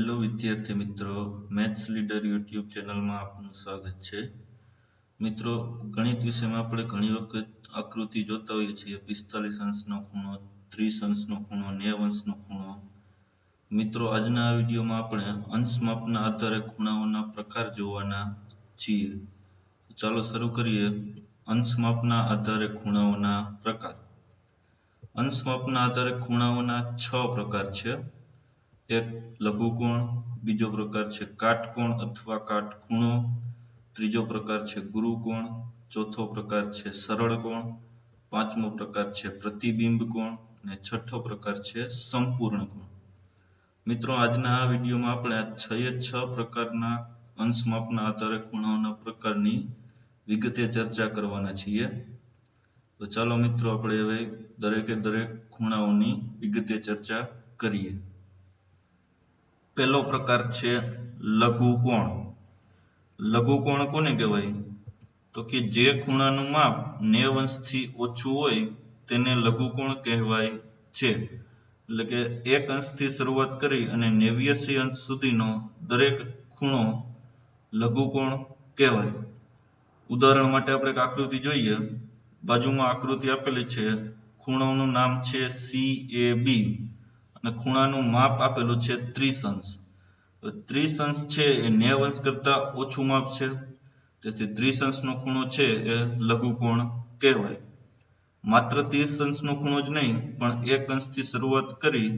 Hello વિદ્યાર્થી મિત્રો maths leader YouTube ચેનલમાં આપનું સ્વાગત છે. મિત્રો, ગણિત વિષયમાં આપણે ઘણી વખત આકૃતિ જોતા હોઈએ છીએ. પિસ્તાલીસ અંશનો ખૂણો, ત્રીસ અંશનો ખૂણો, નેવ અંશનો ખૂણો. મિત્રો, આજના આ વિડીયોમાં આપણે અંશ માપના આધારે ખૂણાઓના પ્રકાર જોવાના છીએ. ચાલો શરૂ કરીએ અંશ માપના આધારે ખૂણાઓના પ્રકાર. અંશ માપના આધારે ખૂણાઓના છ પ્રકાર છે. એક લઘુકોણ બીજો પ્રકાર છે કાટકોણ અથવા કાટખૂણો ત્રીજો પ્રકાર છે ગુરુકોણ ચોથો પ્રકાર છે સરળ કોણ, પાંચમો પ્રકાર છે પ્રતિબિંબ કોણ અને છઠ્ઠો પ્રકાર છે સંપૂર્ણ કોણ. મિત્રો, આજના આ વિડીયોમાં આપણે આ છ છ પ્રકારના અંશ માપના આધારે ખૂણાઓના પ્રકારની વિગતે ચર્ચા કરવાના છીએ. તો ચાલો મિત્રો, આપણે હવે દરેકે દરેક ખૂણાઓની વિગતે ચર્ચા કરીએ. પહેલો પ્રકાર છે લઘુકોણ લઘુકોણ કોને કહેવાય? તો કે જે ખૂણાનું માપ નેવ અંશથી ઓછું હોય તેને લઘુકોણ કહેવાય છે? એટલે કે એક અંશથી શરૂઆત કરી અને નેવ્યાસી અંશ સુધીનો દરેક ખૂણો લઘુકોણ કહેવાય. ઉદાહરણ માટે આપણે એક આકૃતિ જોઈએ. બાજુમાં આકૃતિ આપેલી છે. ખૂણોનું નામ છે સી એ બી અને ખૂણાનું માપ આપેલું છે ત્રીસ અંશ ત્રીસ અંશ છે એ નેવ અંશ કરતા ઓછું માપ છે. તેથી ત્રીસ અંશનો ખૂણો છે એ લઘુકોણ કહેવાય. માત્ર ત્રીસ અંશનો ખૂણો જ નહીં, પણ એક અંશથી શરૂઆત કરી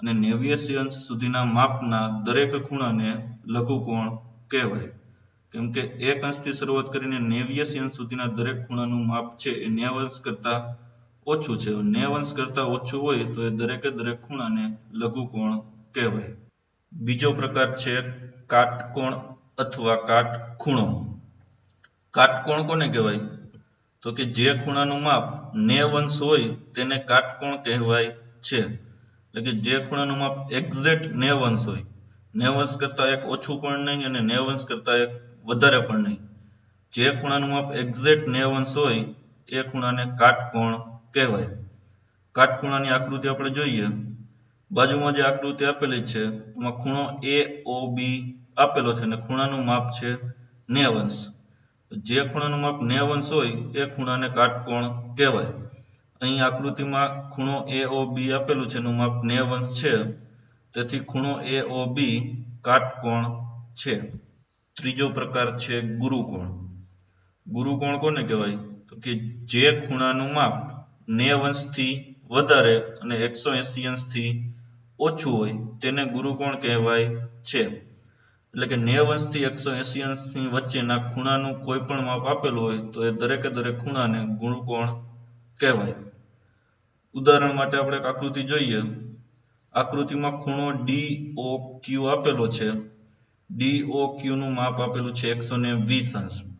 અને નેવ્યાસી અંશ સુધીના માપના દરેક ખૂણાને લઘુકોણ કહેવાય. કેમ કે એક અંશથી શરૂઆત કરીને નેવ્યાસી અંશ સુધીના દરેક ખૂણાનું માપ છે એ નેવ અંશ કરતા ઓછું છે. નેવ અંશ કરતા ઓછું હોય તો એ દરેકે દરેક ખૂણાને લઘુકોણ કહેવાય. બીજો પ્રકાર છે કાટકોણ અથવા કાટખૂણો. કાટકોણ કોને કહેવાય? તો કે જે ખૂણાનું માપ નેવ અંશ હોય તેને કાટકોણ કહેવાય છે. એટલે કે જે ખૂણાનું માપ એક્ઝેક્ટ નેવ અંશ હોય. નેવ અંશ કરતા એક ઓછું પણ નહીં અને નેવ અંશ કરતા એક વધારે પણ નહીં. જે ખૂણાનું માપ એક્ઝેક્ટ નેવ અંશ હોય, એ ખૂણાને કાટકોણ કહેવાય. કાટખૂણાની આકૃતિ આપણે જોઈએ. બાજુમાં જે આકૃતિ આપેલી છે, એમાં ખૂણો એ ઓ બી આપેલો છે અને ખૂણાનું માપ છે નેવંશ. જે ખૂણાનું માપ નેવંશ હોય, એ ખૂણાને કાટકોણ કહેવાય. અહીં આકૃતિમાં ખૂણો એ ઓ બી આપેલું છે, એનું માપ નેવંશ છે. તેથી ખૂણો એ ઓ બી કાટકોણ છે. ત્રીજો પ્રકાર છે ગુરુકોણ. ગુરુકોણ કોને કહેવાય? તો કે જે ખૂણાનું માપ નેવ અંશથી વધારે અને એકસો એસી અંશથી ઓછું હોય તેને ગુરુકોણ કહેવાય છે. એટલે કે નેવ અંશથી એકસો એસી અંશની વચ્ચેના ખૂણાનું કોઈ પણ માપ આપેલું હોય તો એ દરેકે દરેક ખૂણાને ગુરુકોણ કહેવાય. ઉદાહરણ માટે આપણે એક આકૃતિ જોઈએ. આકૃતિમાં ખૂણો ડી ઓ ક્યુ આપેલો છે. ડી ઓ ક્યુ નું માપ આપેલું છે એકસો ને વીસ અંશ.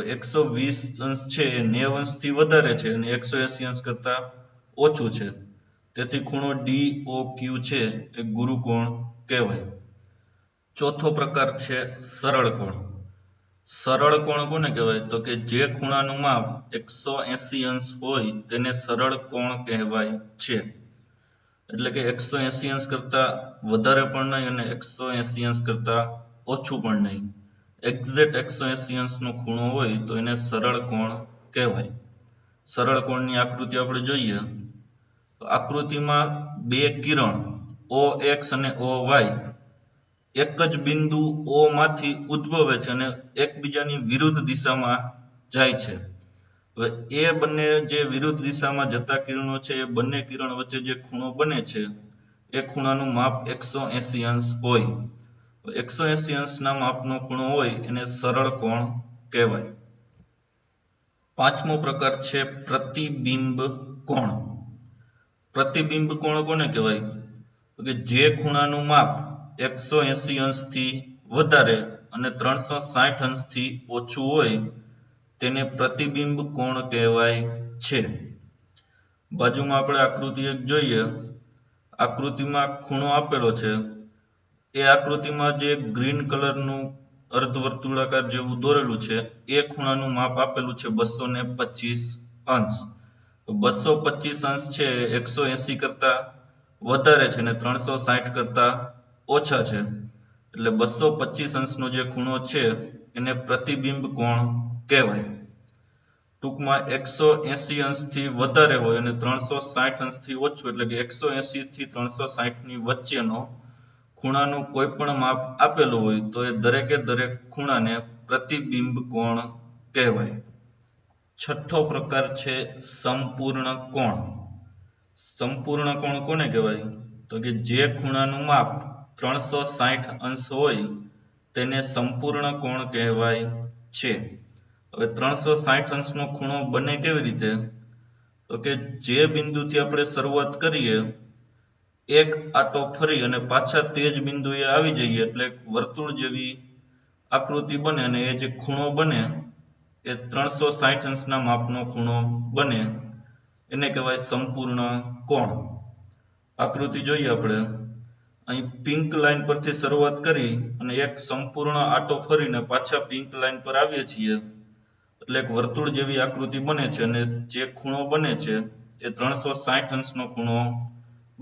એકસો વીસ અંશ છે એ નેવ અંશથી વધારે છે અને એકસો એસી કરતા ઓછું છે. તેથી ખૂણો ડી ક્યુ છે એ ગુરુકોણ કહેવાય. ચોથો પ્રકાર છે સરળ કોણ સરળ કોણ કોને કહેવાય? તો કે જે ખૂણાનું માપ એકસો એસી અંશ હોય તેને સરળ કોણ કહેવાય છે. એટલે કે એકસો એસી અંશ કરતા વધારે પણ નહીં અને એકસો એસી અંશ કરતા ઓછું પણ નહીં. એક્ઝેક્ટ એકસો એસી અંશનો ખૂણો હોય તો એને સરળ કોણ કહેવાય? સરળ કોણની આકૃતિ આપણે જોઈએ. તો આકૃતિમાં બે કિરણ ઓ એક્સ અને ઓ વાય એક જ બિંદુ ઓ માંથી ઉદ્ભવે છે અને એકબીજાની વિરુદ્ધ દિશામાં જાય છે. હવે એ બંને જે વિરુદ્ધ દિશામાં જતા કિરણો છે, એ બંને કિરણ વચ્ચે જે ખૂણો બને છે, એ ખૂણાનું માપ એકસો એસી અંશ હોય. એકસો એસી અંશના માપનો ખૂણો હોય એને સરળ કોણ કહેવાય? પાંચમો પ્રકાર છે પ્રતિબિંબ કોણ? પ્રતિબિંબ કોણ કોને કહેવાય? કે જે ખૂણાનું માપ એકસો એસી અંશથી વધારે અને ત્રણસો સાઠ અંશથી ઓછું હોય તેને પ્રતિબિંબ કોણ કહેવાય છે? બાજુમાં આપણે આકૃતિ એક જોઈએ. આકૃતિમાં ખૂણો આપેલો છે. એ આકૃતિમાં જે ગ્રીન કલરનું અર્ધવર્તુળાકાર જેવું દોરેલું છે, એ ખૂણાનું માપ આપેલું છે બસો ને પચીસ અંશ. બસો પચીસ અંશ છે, એકસો એસી કરતા વધારે છે ને ત્રણસો સાઠ કરતા ઓછા છે. એટલે બસો પચીસ અંશનો જે ખૂણો છે, એને પ્રતિબિંબ કોણ કહેવાય? ટૂંકમાં એકસો એસી અંશથી વધારે હોય અને ત્રણસો સાઠ અંશથી ઓછું, એટલે કે એકસો એસી થી ત્રણસો સાઠની વચ્ચેનો ખૂણાનું કોઈ પણ માપ આપેલું હોય તો એ દરેકે દરેક ખૂણાને પ્રતિબિંબ કોણ કહેવાય? છઠ્ઠો પ્રકાર છે સંપૂર્ણ કોણ. સંપૂર્ણ કોણ કોને કહેવાય? તો કે જે ખૂણાનું માપ ત્રણસો સાઠ અંશ હોય તેને સંપૂર્ણ કોણ કહેવાય છે. હવે ત્રણસો સાઠ અંશનો ખૂણો બને કેવી રીતે? તો કે જે બિંદુથી આપણે શરૂઆત કરીએ એક આટો ફરી અને પાછા તે જ બિંદુએ આવી જઈએ એટલે વર્તુળ જેવી આકૃતિ બને અને એ જે ખૂણો બને, એ ત્રણસો સાઠ અંશના માપનો ખૂણો બને. એને કહેવાય સંપૂર્ણ કોણ. આકૃતિ જોઈએ આપણે. અહીં પિંક લાઈન પરથી શરૂઆત કરી અને એક સંપૂર્ણ આટો ફરીને પાછા પિંક લાઈન પર આવીએ છીએ. એટલે એક વર્તુળ જેવી આકૃતિ બને છે અને જે ખૂણો બને છે, એ ત્રણસો સાઠ અંશનો ખૂણો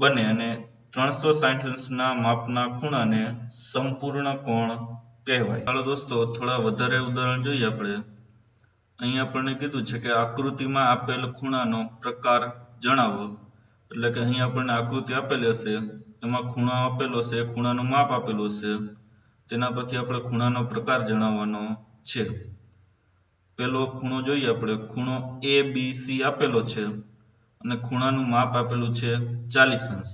બને અને ત્રણસો સાઠ અંશના માપના ખૂણાને સંપૂર્ણ કોણ કહેવાય. ચાલો દોસ્તો, થોડા વધારે ઉદાહરણ જોઈએ આપણે. અહીં આપણને કીધું છે કે આકૃતિમાં આપેલ ખૂણાનો પ્રકાર જણાવો. એટલે કે અહીં આપણને આકૃતિ આપેલી હશે, એમાં ખૂણો આપેલો છે ખૂણાનું માપ આપેલું છે તેના પરથી આપણે ખૂણાનો પ્રકાર જણાવવાનો છે. પેલો ખૂણો જોઈએ આપણે. ખૂણો એ બી સી આપેલો છે. અને ખૂણાનું માપ આપેલું છે ચાલીસ અંશ.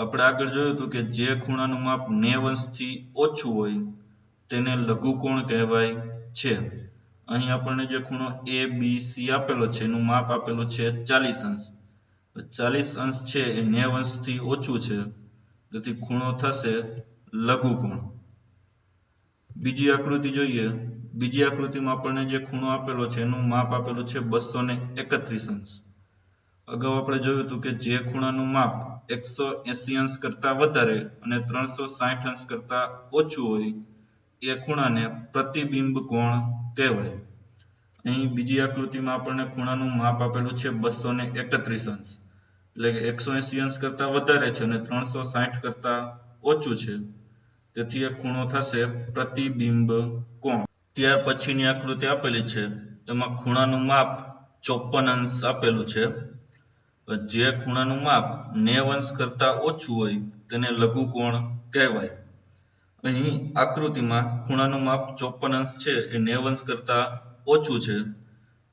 આપણે આગળ જોયું હતું કે જે ખૂણાનું માપ નેવ અંશથી ઓછું હોય તેને લઘુકોણ કહેવાય છે. અહીં આપણને જે ખૂણો એ બી સી આપેલો છે, એનું માપ આપેલું છે ચાલીસ અંશ. ચાલીસ અંશ છે એ નેવ અંશથી ઓછું છે. તેથી ખૂણો થશે લઘુકોણ. બીજી આકૃતિ જોઈએ. બીજી આકૃતિમાં આપણને જે ખૂણો આપેલો છે, એનું માપ આપેલું છે બસો ને એકત્રીસ અંશ. અગાઉ આપણે જોયું હતું કે જે ખૂણાનું માપ એકસો એસી અંશ કરતા વધારે અને ત્રણસો સાઠ અંશ કરતા ઓછું હોય, એ ખૂણાને પ્રતિબિંબ કોણ કહેવાય? અહીં બીજી આકૃતિમાં આપણને ખૂણાનું માપ આપેલું છે બસો ને એકત્રીસ અંશ. એટલે કે એકસો એસી અંશ કરતા વધારે છે અને ત્રણસો સાઠ કરતા ઓછું છે. તેથી એ ખૂણો થશે પ્રતિબિંબ કોણ? ત્યાર પછીની આકૃતિ આપેલી છે, એમાં ખૂણાનું માપ ચોપન અંશ આપેલું છે. જે ખૂણાનું માપ નેવ અંશ કરતા ઓછું હોય તેને લઘુકોણ કહેવાય? અહીં આકૃતિમાં ખૂણાનું માપ ચોપન અંશ છે, એ નેવ અંશ કરતા ઓછું છે.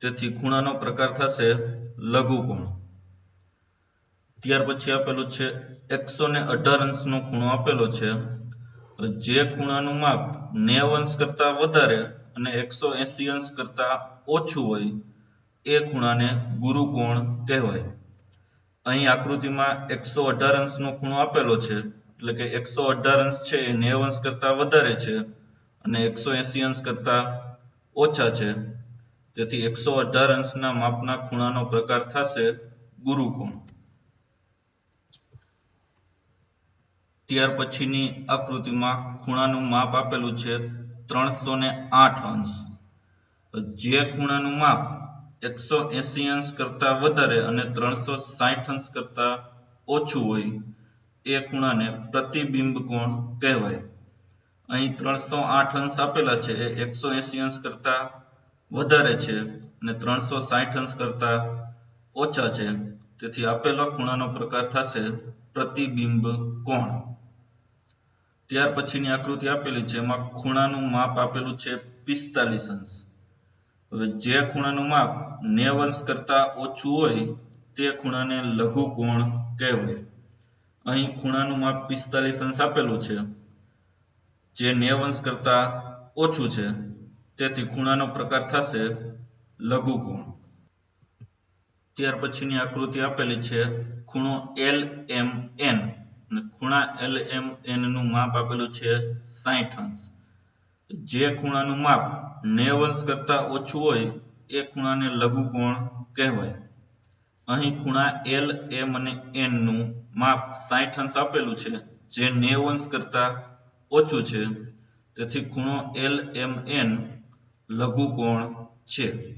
તેથી ખૂણાનો પ્રકાર થશે લઘુકોણ ત્યાર પછી આપેલું છે, એકસો ને અઢાર અંશનો ખૂણો આપેલો છે. જે ખૂણાનું માપ નેવ અંશ કરતા વધારે અને એકસો એસી અંશ કરતા ઓછું હોય, એ ખૂણાને ગુરુકોણ કહેવાય? અહીં આકૃતિમાં એકસો અઢાર અંશનો ખૂણો આપેલો છે. એટલે કે એકસો અઢાર અંશ છે એ નેવ અંશ કરતા વધારે છે અને એકસો એસી અંશ કરતા ઓછા છે. તેથી એકસો અઢાર અંશના માપના ખૂણાનો પ્રકાર થશે ગુરુકોણ. ત્યાર પછીની આકૃતિમાં ખૂણાનું માપ આપેલું છે ત્રણસો ને આઠ અંશ. જે ખૂણાનું માપ એકસો એસી અંશ કરતા વધારે અને ત્રણસો સાઠ અંશ કરતા ઓછું હોય એ ખૂણાને પ્રતિબિંબ કોણ કહેવાય? અહીં ત્રણસો આઠ અંશ આપેલા છે, એ એકસો એસી અંશ કરતા વધારે છે અને ત્રણસો સાઠ અંશ કરતા ઓછા છે. તેથી આપેલો ખૂણાનો પ્રકાર થશે પ્રતિબિંબ કોણ? ત્યાર પછીની આકૃતિ આપેલી છે, એમાં ખૂણાનું માપ આપેલું છે પિસ્તાલીસ અંશ. જે ખૂણાનું માપ નેવ અંશ કરતા ઓછું હોય, તે ખૂણાને લઘુ કોણ કહેવાય. અહીં ખૂણાનું માપ પિસ્તાલીસ અંશ આપેલું છે. જે નેવ અંશ કરતા ઓછું છે, તેથી ખૂણાનો પ્રકાર થશે લઘુ કોણ ત્યાર પછીની આકૃતિ આપેલી છે ખૂણો એલ એમ એન ખૂણા એલ એમ એનનું માપ આપેલું છે સાહીઠ અંશ. જે ખૂણાનું માપ નેવ અંશ કરતા ઓછું હોય એ ખૂણાને લઘુકોણ કહેવાય. અહીં ખૂણા એલ એમ અને એનનું માપ સાઠ અંશ આપેલું છે, જે નેવ અંશ કરતા ઓછું છે. તેથી ખૂણો એલ એમ એન લઘુકોણ છે.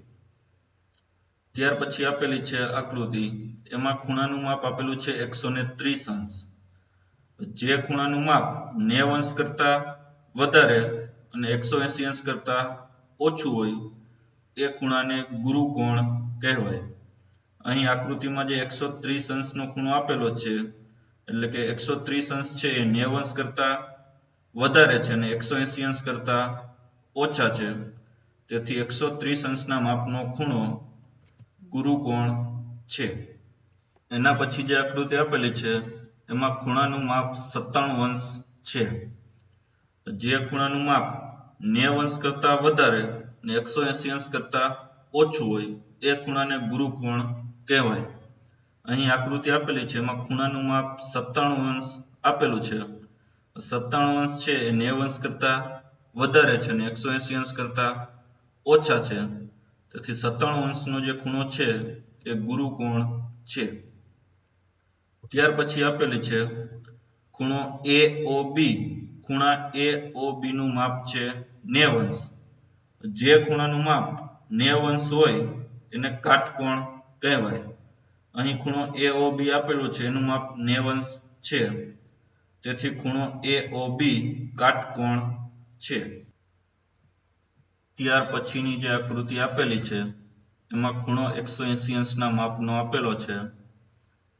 ત્યાર પછી આપેલી છે આકૃતિ. એમાં ખૂણાનું માપ આપેલું છે એકસો ને ત્રીસ અંશ. જે ખૂણાનું માપ નેવ અંશ કરતા વધારે અને એકસો એસી અંશ કરતા ઓછું હોય, એ ખૂણાને ગુરુ કોણ કહેવાય? અહીં આકૃતિમાં જે એકસો ત્રીસ અંશનો ખૂણો આપેલો છે, એટલે કે એકસો ત્રીસ અંશ છે એ નેવ અંશ કરતા વધારે છે અને એકસો એસી અંશ કરતા ઓછા છે. તેથી એકસો ત્રીસ અંશના માપનો ખૂણો ગુરુ કોણ છે? એના પછી જે આકૃતિ આપેલી છે, એમાં ખૂણાનું માપ સત્તાણું અંશ છે. જે ખૂણાનું માપ નેવ અંશ કરતા વધારે અને એકસો એસી અંશ કરતા ઓછું હોય એ ખૂણાને ગુરુ કોણ કહેવાય. અહીં આકૃતિ આપેલી છે, એમાં ખૂણાનું માપ સત્તાણું અંશ આપેલું છે. સત્તાણું અંશ છે એ નેવ અંશ કરતા વધારે છે અને એકસો એસી અંશ કરતા ઓછા છે. તેથી સત્તાણું અંશનો જે ખૂણો છે એ ગુરુ કોણ છે. ત્યાર પછી આપેલી છે, ખૂણો એ ઓ બી ખૂણા એ ઓ બી નું માપ છે નેવ અંશ જે ખૂણાનું માપ નેવ અંશ હોય એને કાટકોણ કહેવાય. અહીં ખૂણો એ ઓ બી આપેલું છે, એનું માપ નેવ અંશ છે. તેથી ખૂણો એ ઓ બી કાટકોણ છે. ત્યાર પછીની જે આકૃતિ આપેલી છે, એમાં ખૂણો એકસો એસી અંશના માપનો આપેલો છે.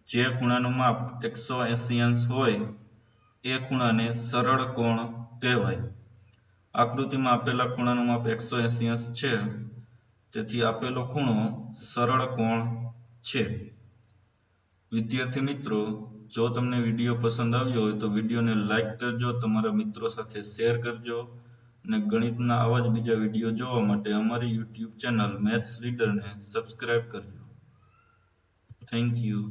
જે ખૂણાનું માપ એકસો એસી અંશ હોય, એ ખૂણાને સરળ કોણ કહેવાય. આકૃતિમાં આપેલા ખૂણાનું માપ એકસો એસી અંશ છે. તેથી આપેલો ખૂણો સરળ કોણ છે? વિદ્યાર્થી મિત્રો, જો તમને વીડિયો પસંદ આવ્યો હોય તો વિડીયોને લાઇક કરજો, તમારા મિત્રો સાથે શેર કરજો અને ગણિતના આવા જ બીજા વીડિયો જોવા માટે અમારી યુટ્યુબ ચેનલ મેથ્સ રીડરને સબસ્ક્રાઇબ કરજો. Thank you.